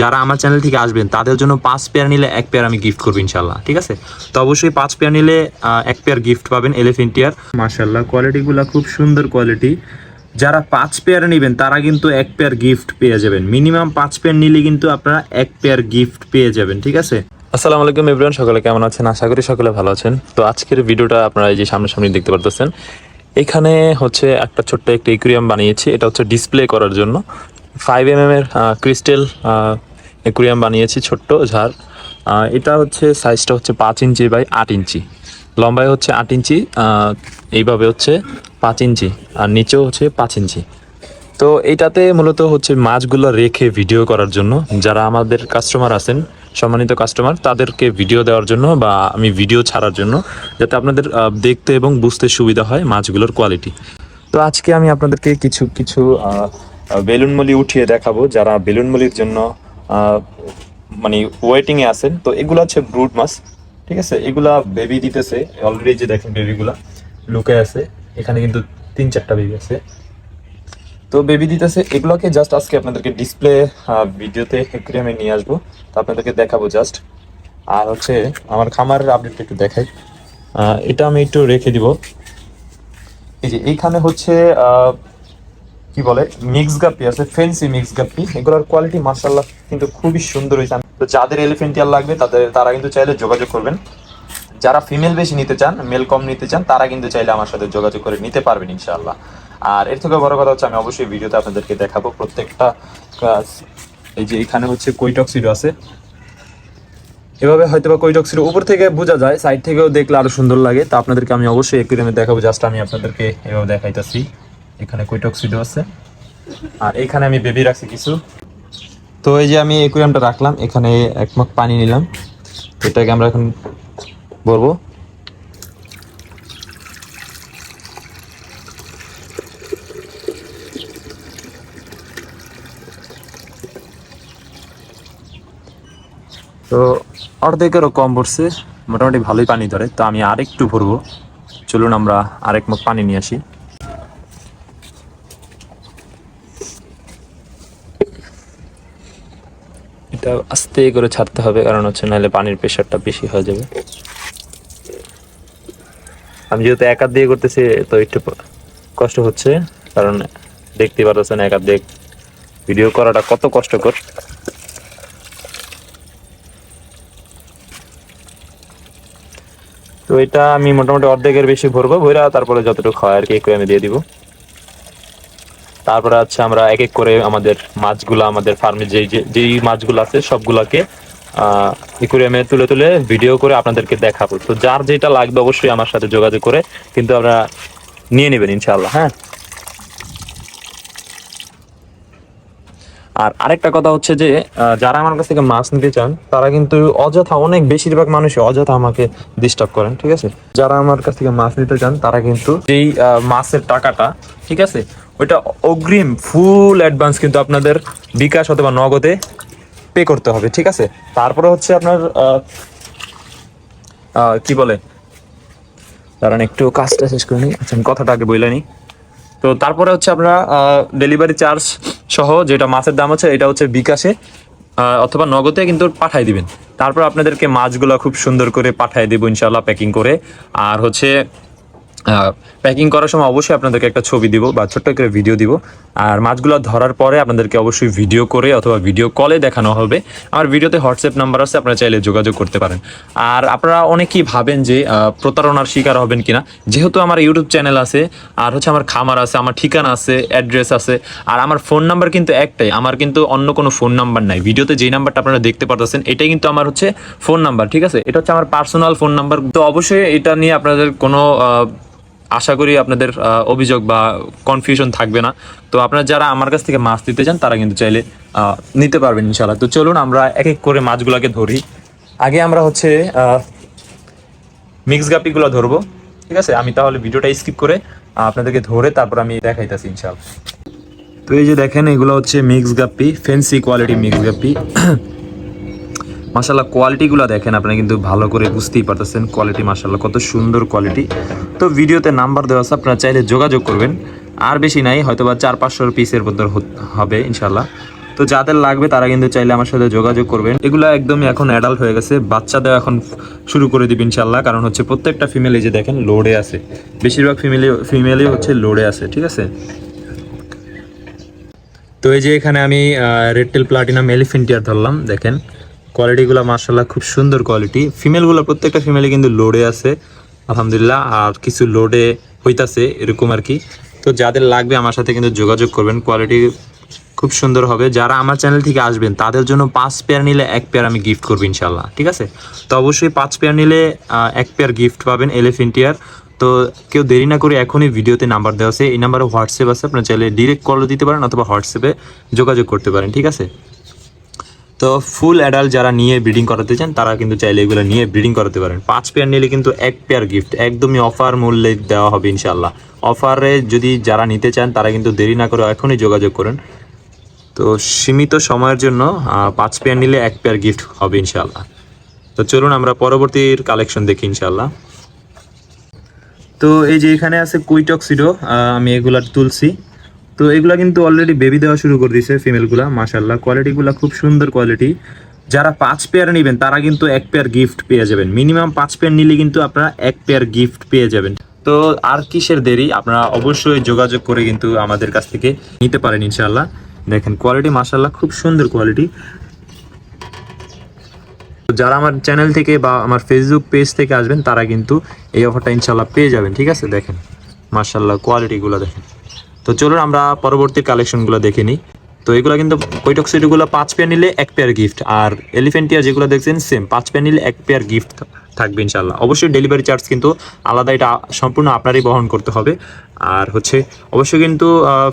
যারা আমার চ্যানেল থেকে আসবেন, তাদের জন্য পাঁচ পেয়ার নিলে এক পেয়ার আমি গিফট করব ইনশাল্লাহ ঠিক আছে? তো অবশ্যই পাঁচ পেয়ার নিলে এক পেয়ার গিফট পাবেন এলিফেন্টিয়ার মাশাল্লাহ কোয়ালিটিগুলো খুব সুন্দর কোয়ালিটি যারা পাঁচ পেয়ার নেবেন, তারা কিন্তু এক পেয়ার গিফট পেয়ে যাবেন। মিনিমাম পাঁচ পেয়ার নিলে কিন্তু আপনারা এক পেয়ার গিফট পেয়ে যাবেন, ঠিক আছে? আসসালামু আলাইকুম এভরিওয়ান সকলে কেমন আছেন? আশা করি সকলে ভালো আছেন। তো আজকের ভিডিওটা আপনারা এই যে সামনাসামনি দেখতে পারতেছেন, এখানে হচ্ছে একটা ছোট্ট একটা একুরিয়াম বানিয়েছি, এটা হচ্ছে ডিসপ্লে করার জন্য। ফাইভ এম এর ক্রিস্টাল একুরিয়াম বানিয়েছি, ছোট্ট ঝাড়। এটা হচ্ছে সাইজটা হচ্ছে পাঁচ ইঞ্চি বাই আট ইঞ্চি। লম্বায় হচ্ছে আট ইঞ্চি এইভাবে হচ্ছে পাঁচ ইঞ্চি, আর নিচেও হচ্ছে পাঁচ ইঞ্চি। তো এইটাতে মূলত হচ্ছে মাছগুলো রেখে ভিডিও করার জন্য। যারা আমাদের কাস্টমার আছেন, সম্মানিত কাস্টমার তাদেরকে ভিডিও দেওয়ার জন্য বা আমি ভিডিও ছাড়ার জন্য, যাতে আপনাদের দেখতে এবং বুঝতে সুবিধা হয় মাছগুলোর কোয়ালিটি তো আজকে আমি আপনাদেরকে কিছু কিছু বেলুন মলি উঠিয়ে দেখাবো যারা বেলুন মলির জন্য মানে ওয়েটিং এ আছেন। তো এগুলো হচ্ছে ব্রুড মাছ ঠিক আছে? এগুলা বেবি দিতেছে অলরেডি যে দেখেন বেবিগুলা লুকে আছে। এখানে কিন্তু তিন চারটা বেবি আছে। তো বেবি দিতেছে, এগুলোকে জাস্ট আজকে আপনাদেরকে ডিসপ্লে ভিডিওতে একুরিয়ামে নিয়ে আসব। তো আপনাদেরকে দেখাবো জাস্ট আর হচ্ছে আমার খামারের আপডেট একটু দেখাই। এটা আমি একটু রেখে দিব। এই যে এইখানে হচ্ছে কি বলে মিক্স গাপ্পি আছে ফেন্সি মিক্স গাপ্পি এগুলোর কোয়ালিটি মার্শাল্লাহ কিন্তু খুবই সুন্দর হয়েছে। তো যাদের এলিফেন্টিয়াল লাগবে, তাদের তারা কিন্তু চাইলে যোগাযোগ করবেন। যারা ফিমেল বেশি নিতে চান মেল কম নিতে চান, তারা কিন্তু চাইলে আমার সাথে যোগাযোগ করে নিতে পারবেন ইনশাআল্লাহ। আর এর থেকে বড় কথা হচ্ছে, আমি অবশ্যই ভিডিওতে আপনাদেরকে দেখাবো প্রত্যেকটা এই যে এখানে হচ্ছে কৈটক্সিডো আছে। এভাবে হয়তো বা কৈটক্সিডো উপর থেকে বোঝা যায় সাইড থেকেও দেখলে আরও সুন্দর লাগে। তো আপনাদেরকে আমি অবশ্যই একুরিয়ামে দেখাবো জাস্ট আমি আপনাদেরকে এভাবে দেখাইতেছি। এখানে কৈটক্সিডো আছে। আর এখানে আমি বেবি রাখছি কিছু। তো এই যে আমি একুরিয়ামটা রাখলাম, এখানে এক মগ পানি নিলাম। এটাকে আমরা এখন বলব তো অর্ধেকেরও কম পড়ছে, মোটামুটি ভালোই পানি ধরে। তো আমি আরেকটু ভরবো। চলুন আমরা আরেক মুখ পানি নিয়ে আসি। এটা আস্তে করে ছাড়তে হবে, কারণ হচ্ছে নাহলে পানির প্রেশারটা বেশি হয়ে যাবে। আমি যেহেতু একাত দিয়ে করতেছি, তো একটু কষ্ট হচ্ছে, কারণ দেখতে পারতেছেন একাত দিয়ে ভিডিও করাটা কত কষ্টকর। তো এটা আমি মোটামুটি অর্ধেকের বেশি ভরবো ভরা তারপরে যতটুকু হয় আর কি আমি দিয়ে দিব। তারপরে হচ্ছে আমরা এক এক করে আমাদের মাছগুলো, আমাদের ফার্মে যেই যে- যেই মাছগুলো আছে সবগুলাকে ইকুরিয়ামে তুলে তুলে ভিডিও করে আপনাদেরকে দেখাবো। তো যার যেটা লাগবে অবশ্যই আমার সাথে যোগাযোগ করে কিন্তু আপনারা নিয়ে নেবেন ইনশাআল্লাহ হ্যাঁ? আর আরেকটা কথা হচ্ছে যে যারা আমার কাছ থেকে মাছ নিতে চান, তারা কিন্তু অযথা অনেক বেশিরভাগ মানুষই অযথা আমাকে ডিস্টার্ব করেন, ঠিক আছে? যারা আমার কাছ থেকে মাছ নিতে চান, তারা কিন্তু যেই মাছের টাকাটা, ঠিক আছে? ওইটা অগ্রিম ফুল অ্যাডভান্স কিন্তু আপনাদের বিকাশ অথবা নগদে পে করতে হবে, ঠিক আছে? তারপরে হচ্ছে আপনার কি বলে? কারণ একটু কাজটা শেষ করে নিই। আচ্ছা আমি কথাটা আগে বইলে নিই। তো তারপরে হচ্ছে আমরা ডেলিভারি চার্জ সহ যেটা মাছের দাম আছে, এটা হচ্ছে বিকাশে অথবা নগদে কিন্তু পাঠাই দিবেন। তারপর আপনাদেরকে মাছগুলো খুব সুন্দর করে পাঠাই দেবো ইনশাল্লাহ প্যাকিং করে। আর হচ্ছে প্যাকিং করার সময় অবশ্যই আপনাদেরকে একটা ছবি দিব বা ছোট্ট করে ভিডিও দিব। আর মাছগুলো ধরার পরে আপনাদেরকে অবশ্যই ভিডিও করে অথবা ভিডিও কলে দেখানো হবে। আমার ভিডিওতে হোয়াটসঅ্যাপ নাম্বার আছে, আপনারা চাইলে যোগাযোগ করতে পারেন। আর আপনারা অনেকেই ভাবেন যে প্রতারণার শিকার হবেন কিনা। যেহেতু আমার ইউটিউব চ্যানেল আছে, আর হচ্ছে আমার খামার আছে, আমার ঠিকানা আছে অ্যাড্রেস আছে, আর আমার ফোন নাম্বার কিন্তু একটাই। আমার কিন্তু অন্য কোনো ফোন নাম্বার নাই। ভিডিওতে যেই নাম্বারটা আপনারা দেখতে পারতেছেন, এটাই কিন্তু আমার হচ্ছে ফোন নাম্বার ঠিক আছে? এটা হচ্ছে আমার পার্সোনাল ফোন নাম্বার তো অবশ্যই এটা নিয়ে আপনাদের কোনো আশা করি আপনাদের অভিযোগ বা কনফিউশন থাকবে না। তো আপনারা যারা আমার কাছ থেকে মাছ দিতে চান, তারা কিন্তু চাইলে নিতে পারবেন ইনশাল্লাহ তো চলুন আমরা এক এক করে মাছগুলোকে ধরি। আগে আমরা হচ্ছে মিক্স গাপিগুলো ধরবো। ঠিক আছে? আমি তাহলে ভিডিওটা স্কিপ করে আপনাদেরকে ধরে তারপর আমি দেখাইতেছি ইনশাল্লাহ তো এই যে দেখেন, এগুলো হচ্ছে mix guppy fancy quality mix guppy মাসাল্লাহ কোয়ালিটিগুলো দেখেন আপনারা কিন্তু ভালো করে বুঝতেই পারতেছেন কোয়ালিটি মাসাল্লাহ কত সুন্দর কোয়ালিটি। তো ভিডিওতে নাম্বার দেওয়া আছে, আপনারা চাইলে যোগাযোগ করবেন। আর বেশি নাই হয়তো বা চার পাঁচশোর পিসের মধ্যে হবে ইনশাল্লাহ তো যাদের লাগবে তারা কিন্তু চাইলে আমার সাথে যোগাযোগ করবেন। এগুলো একদমই এখন অ্যাডাল্ট হয়ে গেছে বাচ্চা দেওয়া এখন শুরু করে দিবেন ইনশাল্লাহ কারণ হচ্ছে প্রত্যেকটা ফিমেল এই যে দেখেন লোডে আছে। বেশিরভাগ ফিমেলি ফিমেলই হচ্ছে লোডে আছে, ঠিক আছে? তো এই যে এখানে আমি রেড টেল প্লাটিনাম এলিফেন্টিয়ার ধরলাম, দেখেন। কোয়ালিটিগুলো মার্শাল্লাহ খুব সুন্দর কোয়ালিটি ফিমেলগুলো প্রত্যেকটা ফিমেলে কিন্তু লোডে আছে, আলহামদুলিল্লাহ। আর কিছু লোডে হইতাছে, এরকম আর কি। তো যাদের লাগবে আমার সাথে কিন্তু যোগাযোগ করবেন। কোয়ালিটি খুব সুন্দর হবে। যারা আমার চ্যানেল থেকে আসবেন, তাদের জন্য পাঁচ পেয়ার নিলে এক পেয়ার আমি গিফট করব ইনশাল্লাহ ঠিক আছে? তো অবশ্যই পাঁচ পেয়ার নিলে এক পেয়ার গিফট পাবেন এলিফেন্টিয়ার তো কেউ দেরি না করে এখনই ভিডিওতে নাম্বার দেওয়া আছে। এই নাম্বারে হোয়াটসঅ্যাপ আছে। আপনার চাইলে ডিরেক্ট কল দিতে পারেন অথবা হোয়াটসঅ্যাপে যোগাযোগ করতে পারেন, ঠিক আছে? তো ফুল অ্যাডাল্ট যারা নিয়ে ব্রিডিং করাতে চান, তারা কিন্তু চাইলে এগুলো নিয়ে ব্রিডিং করাতে পারেন। পাঁচ পেয়ার নিলে কিন্তু এক পেয়ার গিফট একদমই অফার মূল্যে দেওয়া হবে ইনশাল্লাহ অফারে যদি যারা নিতে চান, তারা কিন্তু দেরি না করে এখনই যোগাযোগ করেন। তো সীমিত সময়ের জন্য পাঁচ পেয়ার নিলে এক পেয়ার গিফট হবে ইনশাল্লাহ তো চলুন আমরা পরবর্তীর কালেকশন দেখি ইনশাল্লাহ তো এই যে এখানে আছে কুইটক্সিডো আমি এগুলা তুলছি। তো এগুলা কিন্তু অলরেডি বেবি দেওয়া শুরু করে দিয়েছে ফিমেলগুলা মাশাল্লাহ কোয়ালিটিগুলা খুব সুন্দর কোয়ালিটি যারা পাঁচ পেয়ার নেবেন, তারা কিন্তু এক পেয়ার গিফট পেয়ে যাবেন। মিনিমাম পাঁচ পেয়ার নিলে কিন্তু আপনারা এক পেয়ার গিফট পেয়ে যাবেন। তো আর কিসের দেরি? আপনারা অবশ্যই যোগাযোগ করে কিন্তু আমাদের কাছ থেকে নিতে পারেন ইনশাল্লাহ দেখেন কোয়ালিটি মাশাল্লাহ খুব সুন্দর কোয়ালিটি যারা আমার চ্যানেল থেকে বা আমার ফেসবুক পেজ থেকে আসবেন, তারা কিন্তু এই অফারটা ইনশাল্লাহ পেয়ে যাবেন, ঠিক আছে? দেখেন মার্শাল্লাহ কোয়ালিটিগুলো দেখেন। তো চলুন আমরা পরবর্তী কালেকশনগুলো দেখে নিই। তো এগুলো কিন্তু কৈটক্সিটিগুলো পাঁচ পেয়ার নিলে এক পেয়ার গিফট আর এলিফেন্টিয়ার যেগুলো দেখছেন সেম পাঁচ পেয়ার নিলে এক পেয়ার গিফট থাকবে ইনশাল্লাহ অবশ্যই ডেলিভারি চার্জ কিন্তু আলাদা, এটা সম্পূর্ণ আপনারই বহন করতে হবে। আর হচ্ছে, অবশ্যই কিন্তু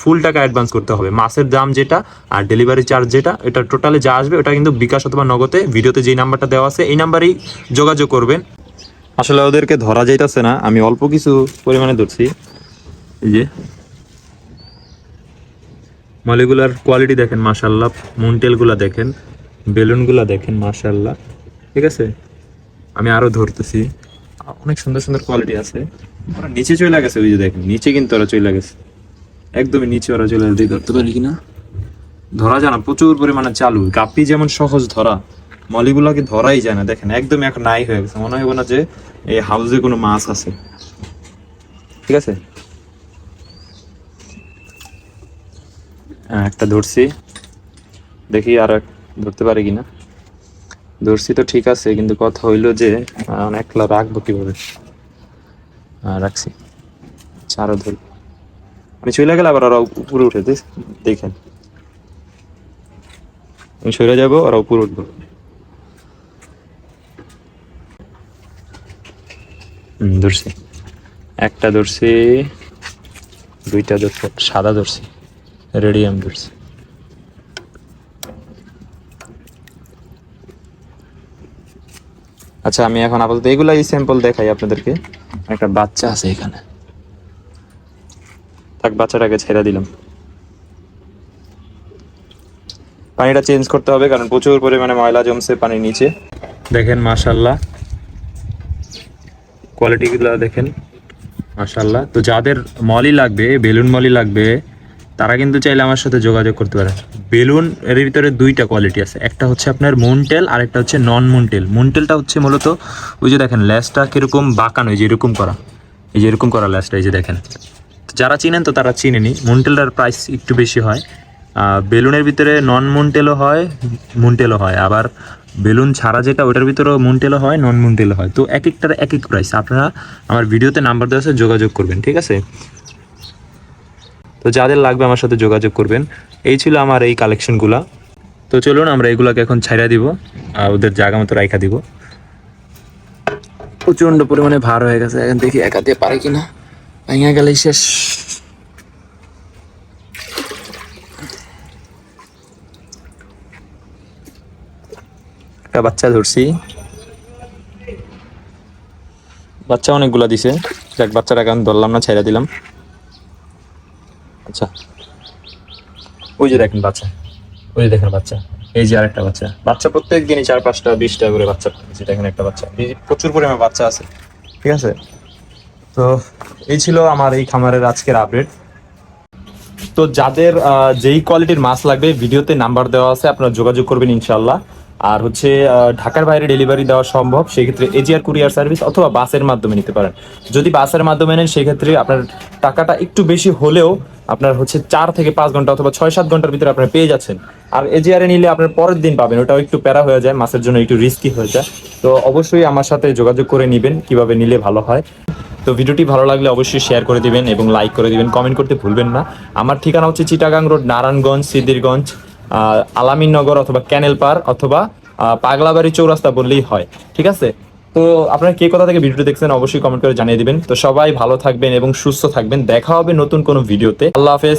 ফুল টাকা অ্যাডভান্স করতে হবে। মাসের দাম যেটা আর ডেলিভারি চার্জ যেটা, এটা টোটালে যা আসবে, ওটা কিন্তু বিকাশ অথবা নগদে, ভিডিওতে যেই নাম্বারটা দেওয়া আছে, এই নাম্বারেই যোগাযোগ করবেন। আসলে ওদেরকে ধরা যাইতাছে না, আমি অল্প কিছু পরিমাণে ধরছি। এই যে মলিগুলার কোয়ালিটি দেখেন মাশাল্লাহ মুনটেলগুলা দেখেন বেলুনগুলা দেখেন মাশাল্লাহ ঠিক আছে? আমি আরও ধরতেছি। অনেক সুন্দর সুন্দর কোয়ালিটি আছে। ওরা নিচে চলে গেছে ওই যে দেখেন নিচে কিন্তু ওরা চলে গেছে। একদমই নিচে ওরা চলে গেছে। ধরতে পারি কিনা? ধরা যায় না প্রচুর পরিমাণে চালু। গাপ্পি যেমন সহজ ধরা মলিগুলাকে ধরাই যায় না। দেখেন একদমই এখন নাই হয়ে গেছে। মনে হয় না যে এই হাউসে কোনো মাছ আছে। ঠিক আছে? একটা ধরছি। দেখি আর এক ধরতে পারি কিনা। ধরছি তো ঠিক আছে কিন্তু কথা হইল যে আহ, একলা রাখব কীভাবে? হ্যাঁ রাখছি। আরও ধরি আমি চলে গেলে আবার ওরা উপরে উঠে দেখেন। আমি সরে যাব ওরা উপরে উঠবো। ধরছি। একটা ধরছি দুইটা ধরছি সাদা ধরছি। রেডিয়াম ধরছি আচ্ছা আমি এখন আপাতত এগুলাই স্যাম্পল দেখাই আপনাদেরকে। একটা বাচ্চা আছে এখানে। থাক বাচ্চাটাকে ছেড়ে দিলাম। পানিটা চেঞ্জ করতে হবে কারণ প্রচুর পরিমাণে ময়লা জমছে পানির নিচে। দেখেন মাশাল্লাহ কোয়ালিটিগুলো দেখেন। মাশাল্লাহ তো যাদের মলি লাগবে বেলুন মলি লাগবে তারা কিন্তু চাইলে আমার সাথে যোগাযোগ করতে পারে। বেলুন, এর ভিতরে দুইটা কোয়ালিটি আছে। একটা হচ্ছে আপনার মুনটেল আর একটা হচ্ছে নন মুনটেল মুনটেলটা হচ্ছে মূলত ওই যে দেখেন, ল্যাসটা কীরকম বাঁকানো, এই যে এরকম করা। এই যে এরকম করা ল্যাসটা, এই যে দেখেন। যারা চিনেন তো তারা চিনেনি মুনটেলটার প্রাইস একটু বেশি হয়। বেলুনের ভিতরে নন মুনটেলও হয় মুনটেলও হয়। আবার বেলুন ছাড়া যেটা ওটার ভিতরেও মুনটেলও হয় নন মুনটেলও হয়। তো এক একটার এক এক প্রাইস আপনারা আমার ভিডিওতে নাম্বার দেওয়া আছে, যোগাযোগ করবেন, ঠিক আছে? তো যাদের লাগবে আমার সাথে যোগাযোগ করবেন এই ছিল আমার এই কালেকশনগুলা তো চলুন আমরা এগুলাকে এখন ছাইড়া দিব আর ওদের জায়গা মতো রাইখা দিব। প্রচণ্ড পরিমাণে ভার হয়ে গেছে এখন দেখি একা দিয়ে পারে কিনা। ভেঙে গেলেই শেষ। একটা বাচ্চা ধরছি। বাচ্চা অনেকগুলা দিছে। যাক বাচ্চাটাকে আমি ধরলাম না ছেড়ে দিলাম। আচ্ছা। ওই যে দেখেন বাচ্চা। ওই যে দেখেন বাচ্চা। এই যে আরেকটা বাচ্চা। বাচ্চা প্রত্যেক দিনই চার পাঁচটা, বিশটা করে বাচ্চা একটা বাচ্চা। প্রচুর পরিমাণে বাচ্চা আছে। ঠিক আছে? তো এই ছিল আমার এই খামারের আজকের আপডেট তো যাদের যেই কোয়ালিটির মাছ লাগবে, ভিডিওতে নাম্বার দেওয়া আছে। আপনারা যোগাযোগ করবেন ইনশাল্লাহ আর হচ্ছে ঢাকার বাইরে ডেলিভারি দেওয়া সম্ভব, সেক্ষেত্রে এজিআর কুরিয়ার সার্ভিস অথবা বাসের মাধ্যমে নিতে পারেন। যদি বাসের মাধ্যমে নেন, সেক্ষেত্রে আপনার টাকাটা একটু বেশি হলেও আপনার হচ্ছে চার থেকে পাঁচ ঘণ্টা অথবা ছয় সাত ঘণ্টার ভিতরে আপনার পেয়ে যাচ্ছেন। আর এজিআরে নিলে আপনার পরের দিন পাবেন, ওটাও একটু প্যারা হয়ে যায় মাছের জন্য একটু রিস্কি হয়ে যায়। তো অবশ্যই আমার সাথে যোগাযোগ করে নেবেন, কীভাবে নিলে ভালো হয়। তো ভিডিওটি ভালো লাগলে অবশ্যই শেয়ার করে দিবেন এবং লাইক করে দিবেন কমেন্ট করতে ভুলবেন না। আমার ঠিকানা হচ্ছে চিটাগাং রোড নারায়ণগঞ্জ সিদ্দিরগঞ্জ আহ, আলামিননগর অথবা ক্যানেল পার অথবা পাগলাবাড়ি চৌরাস্তা বললেই হয় ঠিক আছে? তো আপনারা কে কোথা থেকে ভিডিওটি দেখছেন অবশ্যই কমেন্ট করে জানিয়ে দিবেন। তো সবাই ভালো থাকবেন এবং সুস্থ থাকবেন। দেখা হবে নতুন কোনো ভিডিওতে। আল্লাহ হাফেজ।